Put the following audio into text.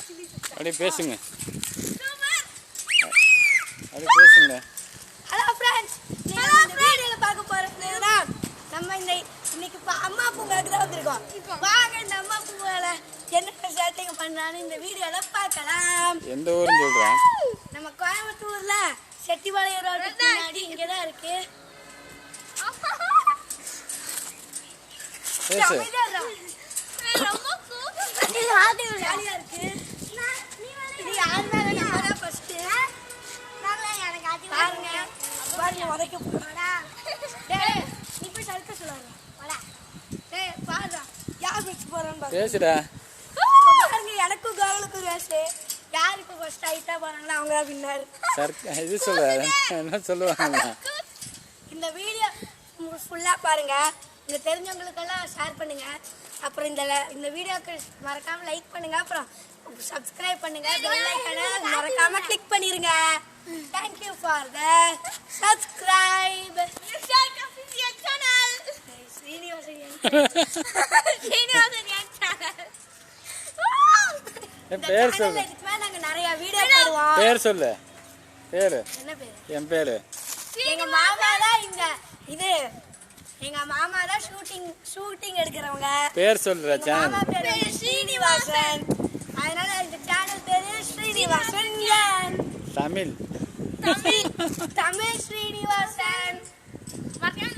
அப்படியே பேசுங்க. அப்படியே பேசுங்க. ஹலோ ஃப்ரெண்ட்ஸ் நீங்க இந்த வீடியோல பார்க்க போறதுனா நம்ம இந்த இன்னைக்கு அம்மா பூங்காக்கு தான் வந்திருக்கோம். வாங்க இந்த அம்மா பூங்கால என்னென்ன சேட்டைங்க பண்றான்னு இந்த வீடியோல பார்க்கலாம். எந்த ஊருன்னு சொல்கிறேன் நம்ம கோயம்புத்தூர்ல செட்டிபாளையம் ரோடு பின்னாடி இங்க தான் இருக்கு. ஆதி ஜாலியா இருக்கு பாருங்க உதைக்க போறா டேய் நீ போய் சறுக்க சொல்லுவாங்க டேய் பாருடா. யார் வச்சு போறான்னு பாரு. பேசுடா. பாருங்க எனக்கும் கோவலுக்கும் ரேஸு யார் இப்போ ஃபர்ஸ்ட் ஹைட்டா போறாங்களோ அவங்க தான் வின்னர் சர்க்க இது சொல்ல என்ன சொல்லுவாங்க? இந்த வீடியோ ஃபுல்லாக பாருங்க. இந்த தெரிஞ்சவங்களுக்கெல்லாம் ஷேர் பண்ணுங்க. அப்புறம் இந்த இந்த வீடியோக்கு மறக்காம லைக் பண்ணுங்க. அப்புறம் சப்ஸ்கிரைப் பண்ணுங்க. பெல் ஐக்கனை மறக்காம கிளிக் பண்ணிருங்க. Thank you for the subscribe என் பேர் சொல்லு. நிறைய வீடியோ போடுவோம். பேர் சொல்லு. பேர். என்ன பேரு? என் பேர். எங்க மாமா. தான் இங்க. இது எங்க மாமா தான் ஷூட்டிங் ஷூட்டிங் எடுக்கிறவங்க. பேர் மாமா சேனல் பேரு ஸ்ரீனிவாசன். அதனால இந்த சேனல் பேரு ஸ்ரீனிவாசன். ஏன் தமிழ் தமிழ் தமிழ் ஸ்ரீனிவாசன் லைக் பண்ணுங்க